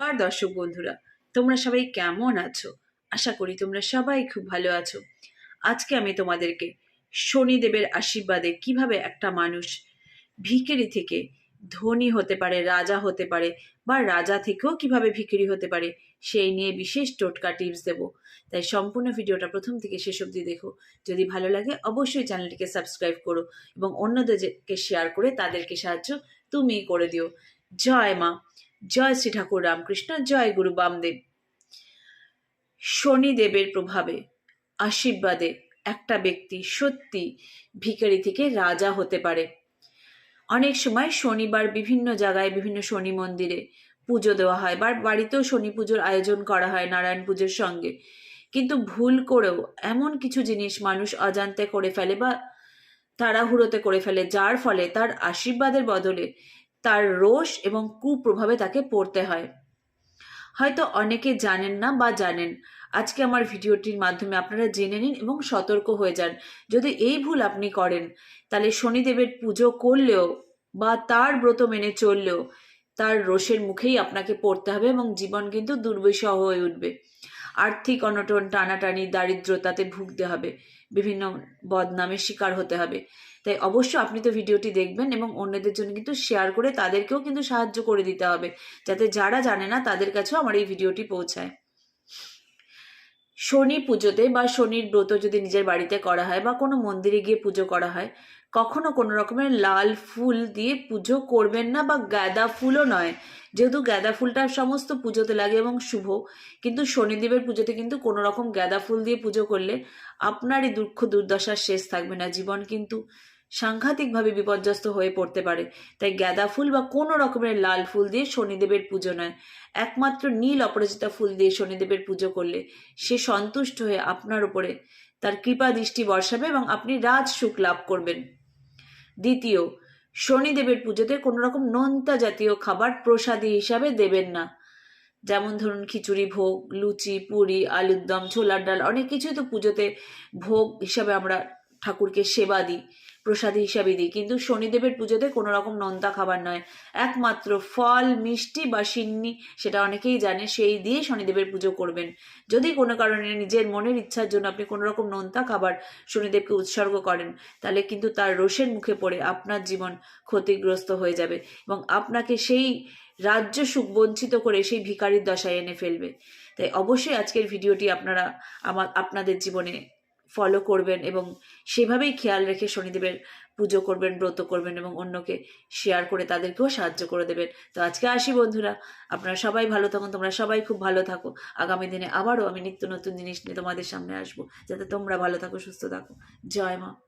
আর দর্শক বন্ধুরা, তোমরা সবাই কেমন আছো? আশা করি তোমরা সবাই খুব ভালো আছো। আজকে আমি তোমাদেরকে শনিদেবের আশীর্বাদে কীভাবে একটা মানুষ ভিখারি থেকে ধনী হতে পারে, রাজা হতে পারে, বা রাজা থেকেও কীভাবে ভিখারি হতে পারে, সেই নিয়ে বিশেষ টোটকা টিপস দেব। তাই সম্পূর্ণ ভিডিওটা প্রথম থেকে শেষ অবধি দেখো। যদি ভালো লাগে, অবশ্যই চ্যানেলটিকে সাবস্ক্রাইব করো এবং অন্যদেরকে শেয়ার করে তাদেরকে সাহায্য তুমি করে দিও। জয় মা। জয় শ্রী ঠাকুর রামকৃষ্ণ, জয় গুরু বামদেব। শনিদেবের প্রভাবে, আশীর্বাদে একটা ব্যক্তি সত্যি ভিখারি থেকে রাজা হতে পারে। অনেক সময় শনিবার বিভিন্ন জায়গায়, বিভিন্ন শনি মন্দিরে পুজো দেওয়া হয় বা বাড়িতেও শনি পুজোর আয়োজন করা হয় নারায়ণ পুজোর সঙ্গে। কিন্তু ভুল করেও এমন কিছু জিনিস মানুষ অজান্তে করে ফেলে বা তাড়াহুড়োতে করে ফেলে, যার ফলে তার আশীর্বাদের বদলে তার রোষ এবং কুপ্রভাবে তাকে পড়তে হয়। হয়তো অনেকে জানেন না বা জানেন, আজকে আমার ভিডিওটির মাধ্যমে আপনারা জেনে নিন এবং সতর্ক হয়ে যান। যদি এই ভুল আপনি করেন, তাহলে শনিদেবের পুজো করলেও বা তার ব্রত মেনে চললেও তার রোষের মুখেই আপনাকে পড়তে হবে এবং জীবন কিন্তু দুর্বিষহ হয়ে উঠবে। আর্থিক অনটন, টানাটানি, দারিদ্রতাতে ভুগতে হবে। বিভিন্ন বদনামের শিকার হতে হবে। তাই অবশ্যই আপনি তো ভিডিওটি দেখবেন এবং অন্যদের জন্য কিন্তু শেয়ার করে তাদেরকেও কিন্তু সাহায্য করে দিতে হবে, যাতে যারা জানে না তাদের কাছেও আমার এই ভিডিওটি পৌঁছায়। শনি পুজোতে বা শনির ব্রত যদি নিজের বাড়িতে করা হয় বা কোনো মন্দিরে গিয়ে পুজো করা হয়, কখনো কোনো রকমের লাল ফুল দিয়ে পুজো করবেন না বা গাঁদা ফুলও নয়। যেহেতু গাঁদা ফুলটা সমস্ত পুজোতে লাগে এবং শুভ, কিন্তু শনিদেবের পুজোতে কিন্তু কোনো রকম গাঁদা ফুল দিয়ে পুজো করলে আপনারই দুঃখ দুর্দশার শেষ থাকবে না জীবন কিন্তু। সাংঘাতিকভাবে বিপর্যস্ত হয়ে পড়তে পারে। তাই গাঁদা ফুল বা কোনো রকমের লাল ফুল দিয়ে শনিদেবের পুজো নয়। একমাত্র নীল অপরাজিতা ফুল দিয়ে শনিদেবের পুজো করলে সে সন্তুষ্ট হয়ে আপনার উপরে তার কৃপা দৃষ্টি বর্ষাবে এবং আপনি রাজ সুখ লাভ করবেন। দ্বিতীয়, শনিদেবের পুজোতে কোনো রকম নোনতা জাতীয় খাবার প্রসাদী হিসাবে দেবেন না। যেমন ধরুন খিচুড়ি, ভোগ, লুচি, পুরি, আলুর দম, ছোলার ডাল, অনেক কিছুই তো পুজোতে ভোগ হিসাবে আমরা ঠাকুরকে সেবা দিই, প্রসাদ হিসাবে দিই। কিন্তু শনিদেবের পুজোতে কোনো রকম নোনতা খাবার নয়। একমাত্র ফল, মিষ্টি বা সিন্নি, সেটা অনেকেই জানে, সেই দিয়ে শনিদেবের পুজো করবেন। যদি কোনো কারণে নিজের মনের ইচ্ছার জন্য আপনি কোনো রকম নোনতা খাবার শনিদেবকে উৎসর্গ করেন, তাহলে কিন্তু তার রোষের মুখে পড়ে আপনার জীবন ক্ষতিগ্রস্ত হয়ে যাবে এবং আপনাকে সেই রাজ্য সুখ বঞ্চিত করে সেই ভিকারির দশায় এনে ফেলবে। তাই অবশ্যই আজকের ভিডিওটি আপনারা আমার আপনাদের জীবনে ফলো করবেন এবং সেভাবেই খেয়াল রেখে শনিদেবের পুজো করবেন, ব্রত করবেন এবং অন্যকে শেয়ার করে তাদেরকেও সাহায্য করে দেবেন। তো আজকে আসি বন্ধুরা, আপনারা সবাই ভালো থাকুন, তোমরা সবাই খুব ভালো থাকো। আগামী দিনে আবারও আমি নিত্য নতুন জিনিস নিয়ে তোমাদের সামনে আসব। যাতে তোমরা ভালো থাকো, সুস্থ থাকো। জয় মা।